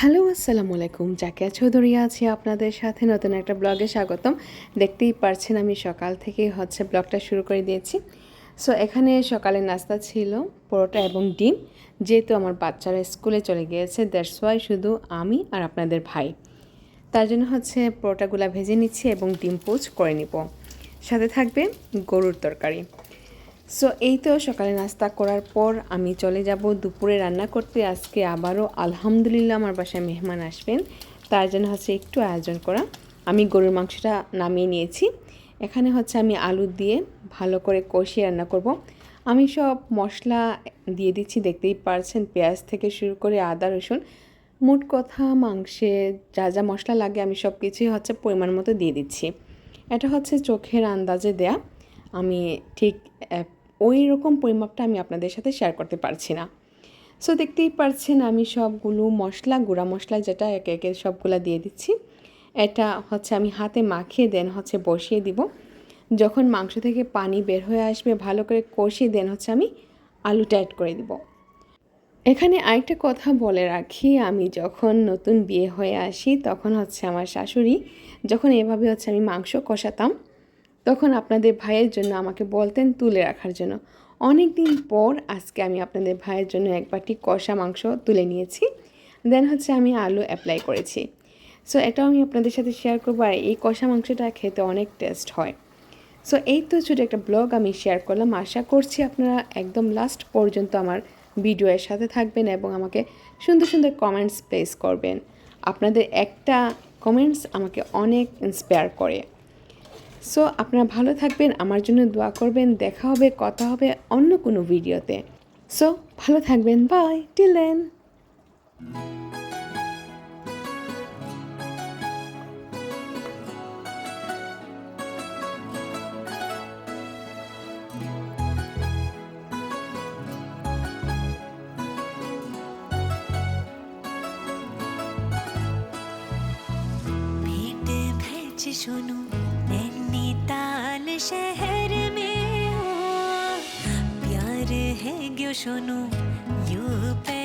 Hello, আসসালামু আলাইকুম। জাকিয়া চৌধুরী আছি আপনাদের সাথে। নতুন একটা ব্লগে স্বাগতম। দেখতেই পারছেন আমি সকাল থেকেই হচ্ছে ব্লগটা শুরু করে দিয়েছি। সো এখানে সকালে নাস্তা ছিল, পরোটা এবং ডিম। যেহেতু আমার বাচ্চারা স্কুলে চলে গিয়েছে দ্যাটস ওয়াই শুধু আমি আর আপনাদের ভাই। তার জন্য হচ্ছে পরোটাগুলা ভেজে নিচ্ছি এবং ডিম পোচ করে নিব। সাথে থাকবে গরুর তরকারি। সো এই তো সকালে নাস্তা করার পর আমি চলে যাব দুপুরে রান্না করতে। আজকে আবারও আলহামদুলিল্লাহ আমার বাসায় মেহমান আসবেন। তার জন্য হচ্ছে একটু আয়োজন করা। আমি গরুর মাংসটা নামিয়ে নিয়েছি। এখানে হচ্ছে আমি আলু দিয়ে ভালো করে কষিয়ে রান্না করব। আমি সব মশলা দিয়ে দিচ্ছি, দেখতেই পারছেন, পেঁয়াজ থেকে শুরু করে আদা, রসুন। মোট কথা মাংসে যা যা মশলা লাগে আমি সব কিছুই হচ্ছে পরিমাণ মতো দিয়ে দিচ্ছি। এটা হচ্ছে চোখের আন্দাজে দেয়া। আমি ঠিক ওই রকম পরিমাপটা আমি আপনাদের সাথে শেয়ার করতে পারছি না। সো দেখতেই পারছেন আমি সবগুলো মশলা, গুঁড়া মশলা যেটা একে একে সবগুলা দিয়ে দিচ্ছি। এটা হচ্ছে আমি হাতে মাখিয়ে দেন হচ্ছে বসিয়ে দিব। যখন মাংস থেকে পানি বের হয়ে আসবে ভালো করে কষিয়ে দেন হচ্ছে আমি আলুটা অ্যাড করে দিব। এখানে আরেকটা কথা বলে রাখি, আমি যখন নতুন বিয়ে হয়ে আসি তখন হচ্ছে আমার শাশুড়ি যখন এভাবে হচ্ছে আমি মাংস কষাতাম তখন আপনাদের ভাইয়ের জন্য আমাকে বলতেন তুলে রাখার জন্য। অনেক দিন পর আজকে আমি আপনাদের ভাইয়ের জন্য এক বাটি কষা মাংস তুলে নিয়েছি। দেন হচ্ছে আমি আলু অ্যাপ্লাই করেছি। সো এটাও আমি আপনাদের সাথে শেয়ার করব। আর এই কষা মাংসটা খেতে অনেক টেস্ট হয়। সো এই তো ছোটো একটা ব্লগ আমি শেয়ার করলাম। আশা করছি আপনারা একদম লাস্ট পর্যন্ত আমার ভিডিওর সাথে থাকবেন এবং আমাকে সুন্দর সুন্দর কমেন্টস প্লেস করবেন। আপনাদের একটা কমেন্টস আমাকে অনেক ইন্সপায়ার করে। সো আপনারা ভালো থাকবেন, আমার জন্য দোয়া করবেন, দেখা হবে, কথা হবে অন্য কোনো ভিডিওতে। সো ভালো থাকবেন বাই টিল দেন শোনো। शहर में हो प्यार है गो सुनो यू पे